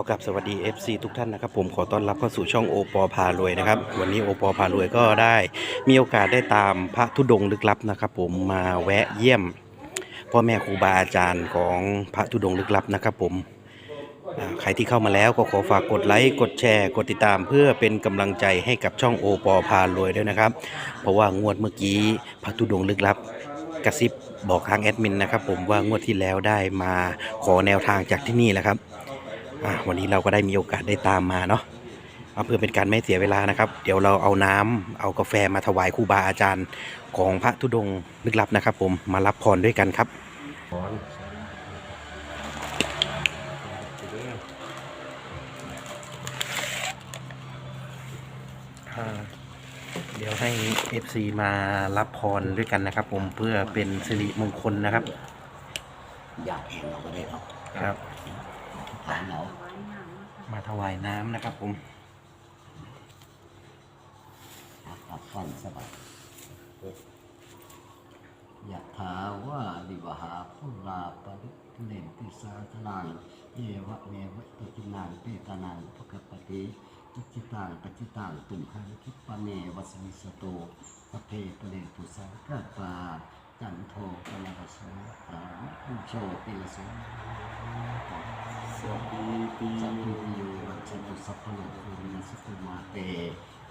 อกลับสวัสดี FC ทุกท่านนะครับผมขอต้อนรับเข้าสู่ช่องโอปอพารวยนะครับ วันนี้โอปอพารวยก็ได้มีโอกาสได้ตามพระธุดงค์ลึกลับนะครับผมมาแวะเยี่ยมพ่อแม่ครูบาอาจารย์ของพระธุดงค์ลึกลับนะครับผมใครที่เข้ามาแล้วก็ขอฝากกดไลค์กดแชร์ กดติดตามเพื่อเป็นกำลังใจให้กับช่องโอปอพารวยด้วยนะครับ เพราะว่างวดเมื่อกี้พระธุดงค์ลึกลับกระซิบบอกทางแอดมินนะครับผมว่างวดที่แล้วได้มาขอแนวทางจากที่นี่แหละครับ อะวันนี้เราก็ได้มีโอกาสได้ตามมาเนาะเอาเพื่อเป็นการไม่เสียเวลานะครับ เดี๋ยวเราเอาน้ำเอากาแฟมาถวายครูบาอาจารย์ของพระธุดงค์ลึกลับนะครับ ผมมารับพรด้วยกันครับร้อนอ่าเดี๋ยวให้ FC มารับพรด้วยกันนะครับ ผมเพื่อเป็นสิริมงคลนะครับ อยากเห็นเราก็ได้หรอกครับามเรามาถวายน้ำนะครับผมครับฟังสบายอยากถามว่าดิวหาพุลาปริเลนติสาธนังเยวะเมวะตุจินังเปตานังภกปติตุจิตังปจิตังตุมหังคิปะเมวัสมิสโตปะเพปะเลตุสังกปา จันโทปะละวะโสตาโชติลโสสวัสดีปีสัพพิโยวัชตุสัพพโลกุมิสตุมาเต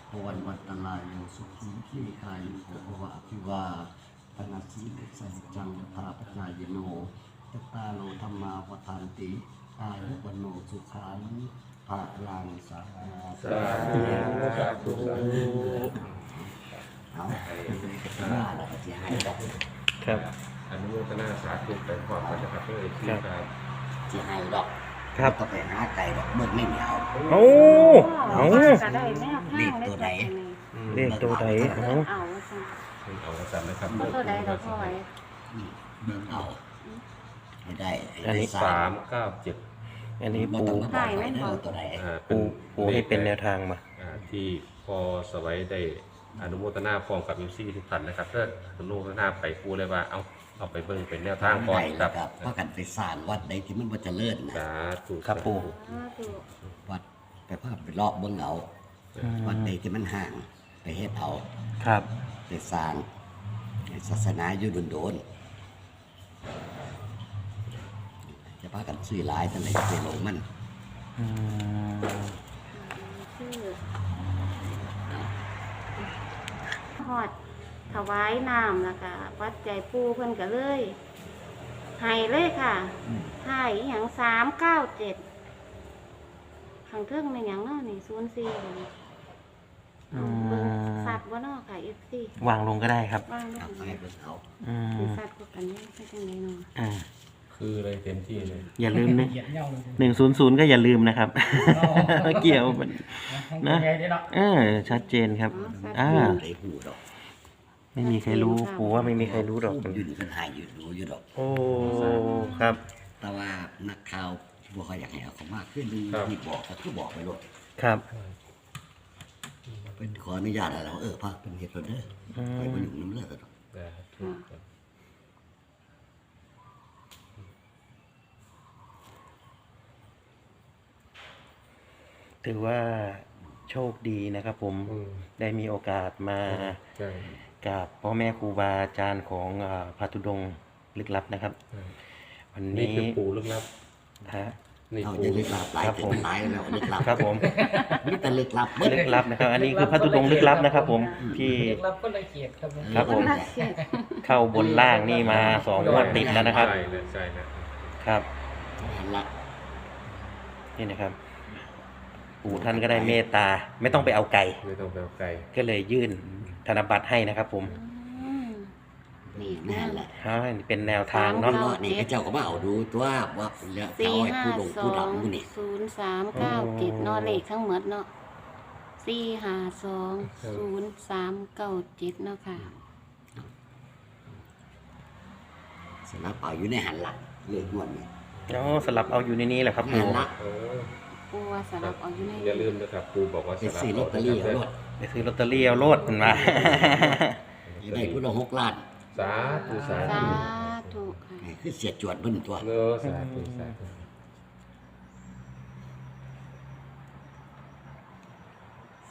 ภวันวัตลายโยสุขีที่คายโกภวะอภิวาตนาสีลิสัจจังทาปจายโนตตาโลธรรมาวทานติอายุวันโนสุขังภาลังสาสาธุสาธุสาธุเอาหน้าเราจะให้ ครับ อนุโมทนาสาธุไปพร้อมกันนะครับเพื่อที่การจะให้ดอกครับ ก็ไปหาไก่ดอกเมื่อไม่เหนียว โอ้ เอาก็ได้แนวทางเลขตัวไหนเลขตัวไหนเอาเอาสิเอากระสันนะครับเอาตัวใดเราพ่อไว้เบิ่งเอาให้ได้ให้อันได้นี้สามเก้าเจ็ดอันนี้บ่ปูต้องมาบอกไว้เด้อตัวไหนอ่าปูปูให้เป็นแนวทางมา อ่าที่พอสวัยได้ อนุโมทนาพร้อมกับมิวซี่ทุกท่านนะครับเพื่ออนุโมทนาไปปูเลยว่าเอาเอาไปเบิ่งเป็นแนวทางก่อนได้คแล้รัวบครับเพราะกันไปสร้างวัดใดที่มันบ่เจริญนะสาธุครับปูสาธุวัดไปพาไปรอบเบิ่งเอาวัดใดที่มันห่างไปเฮ็ดเอาครับ ไปสร้างให้ศาสนาอยู่โดนๆจะพากันซื้อหลายจังได๋ไปลงมันอืมชื่อ ฮอดถวายน้ำแล้วก็วัดใจปูเพิ่นก็เลยให้เลยค่ะให้อหย่างสามเก้าเจ็ดข้างเทิงเป็นอย่างเนาะนี่ศูนย์สี่เบิ่งอืมสัตว์ว่าเนาะค่ะเอฟซีวางลงก็ได้ครับ ว่างได้เอาไปไหมเบิ่งเอาอืมเป็นสัตว์กว่ากันเนี่ยเป็นจังไงเนาะ อ่า คือเลยเต็มที่เลยอย่าลืมนะหนึ่งศูนย์ศูนย์ก็อย่าลืมนะครับ เกี่ยวมันนะเออชัดเจนครับ อ่าได้หูดอกไม่มีใครรู้ปูว่าไม่มีใครรู้หรอกอยู่นี่เพิ่นหายอยู่ดูอยู่ดอก โอ้ ครับ แต่ว่านักข่าวบ่ค่อยอยากให้เอาเข้ามาขึ้นนึงที่บอกก็คือบอกไปโลดครับ เป็นขออนุญาตอะไรเออพาเป็นเฮ็ดแล้วเด้ออืมไปบ่อยู่น้ำเลือดแล้วดอกสาธุค ถือว่าโชคดีนะครับผมอืมได้มีโอกาสมาใช่กับพ่อแม่ครูบาอาจารย์ของอ่าพระธุดงค์ลึกลับนะครับ ใช่วันนี่นี้คือปูลึกลับฮะ นี่เอาปูจะลึกลับหลายครับเกิผมนหลายแล้วลึกลับครับผมมีแต่ลึกลับเบิดลึกลับนะครับ อันนี้คือพระธุดงค์ลึกลับนะครับ ผมที่เรียกรับก็ละเอียดครับผมครับผมน่าเสียดเข้าบนล่างนี่มาสองงวดติดแล้วนะครับ ใช่เลยใช่ครับครับหันละนี่นะครับ ปู่ท่านก็ได้เมตตา ไม่ต้องไปเอาไก่ไม่ต้องไปเอาไกลก็เลยยื่นธนบัตรให้นะครับ ผมอืมนี่นั่นแหละให้เป็นแนวทางเนาะ เนาะนี่ก็เจ้าก็มาเอาดูตัวว่าเรื่องสี่เอาไอ้ห้าผู้ลงสผู้องดำผู้นี่ศูนย์สามเก้าเจ็ดเนาะเลขทั้งหมดเนาะสี่ห้าสองศูนย์สามเก้าเจ็ดเนาะค่ะสนับเอาอยู่ในหันหลังเลขงวดนี้อ๋อสลับเอาอยู่ในนี้แหละครับหัปู่นละเออ ปูว่าสลับเอาอยู่ในอย่าลืมนะครับครูบอกว่าไปสลับซื้อลอตเตอรี่เอารดไปซื้อลอตเตอรี่เอาโลดมันมาอย่าได้ผู้ละหกล้านสาธุสาสาธุธุคือเสียจวดเบิ่นตัวเนอสาธุสาธุ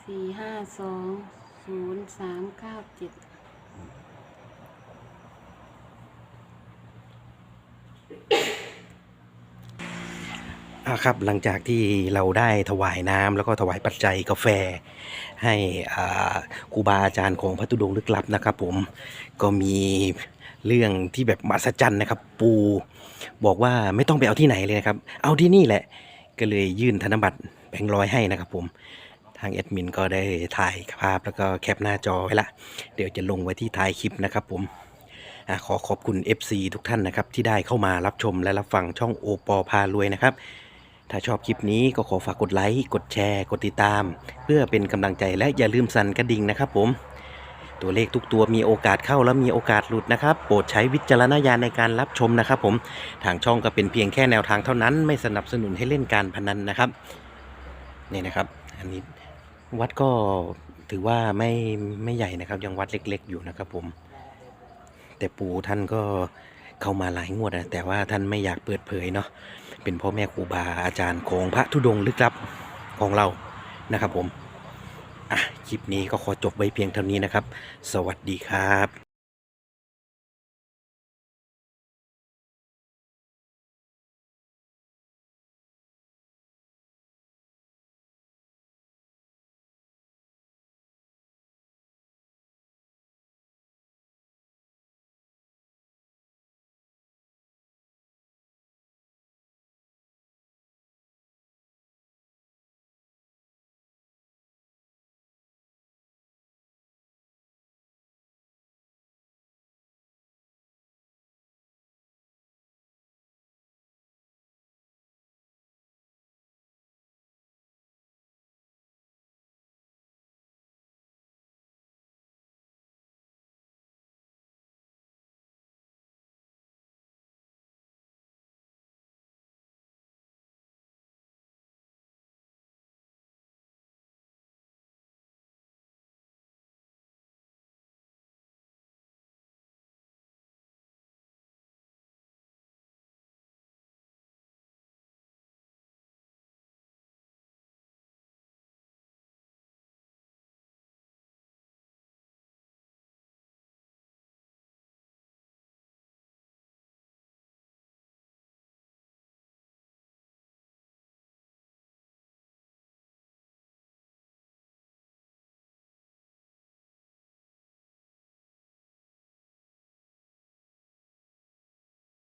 สี่ห้าสองศูนย์สามเก้าเจ็ด ครับหลังจากที่เราได้ถวายน้ำแล้วก็ถวายปัจจัยกาแฟ ให้ครูบาอาจารย์ของพระธุดงลึกลับนะครับ ผมก็มีเรื่องที่แบบมหัศจรรย์นะครับ ปูบอกว่าไม่ต้องไปเอาที่ไหนเลยนะครับ เอาที่นี่แหละก็เลยยื่นธนบัตรแบงค์ร้อยให้นะครับ ผมทางแอดมินก็ได้ถ่ายภาพแล้วก็แคปหน้าจอไว้ละเดี๋ยวจะลงไว้ที่ท้ายคลิปนะครับ ผมขอขอบคุณ FC ทุกท่านนะครับ ที่ได้เข้ามารับชมและรับฟังช่องโอปอพารวยนะครับ ถ้าชอบคลิปนี้ก็ขอฝากกดไลค์ กดแชร์ กดติดตาม เพื่อเป็นกำลังใจและอย่าลืมสั่นกระดิ่งนะครับผม ตัวเลขทุกตัวมีโอกาสเข้าและมีโอกาสหลุดนะครับ โปรดใช้วิจารณญาณในการรับชมนะครับผม ทางช่องก็เป็นเพียงแค่แนวทางเท่านั้น ไม่สนับสนุนให้เล่นการพนันนะครับนี่นะครับ อันนี้วัดก็ถือว่าไม่ไม่ใหญ่นะครับยังวัดเล็ก ๆ อยู่นะครับผม แต่ปู่ท่านก็เข้ามาหลายงวดนะแต่ว่าท่านไม่อยากเปิดเผยเนาะ เป็นพ่อแม่ครูบาอาจารย์ของพระธุดงค์ลึกลับของเรานะครับผมอะคลิปนี้ก็ขอจบไว้เพียงเท่านี้นะครับ สวัสดีครับ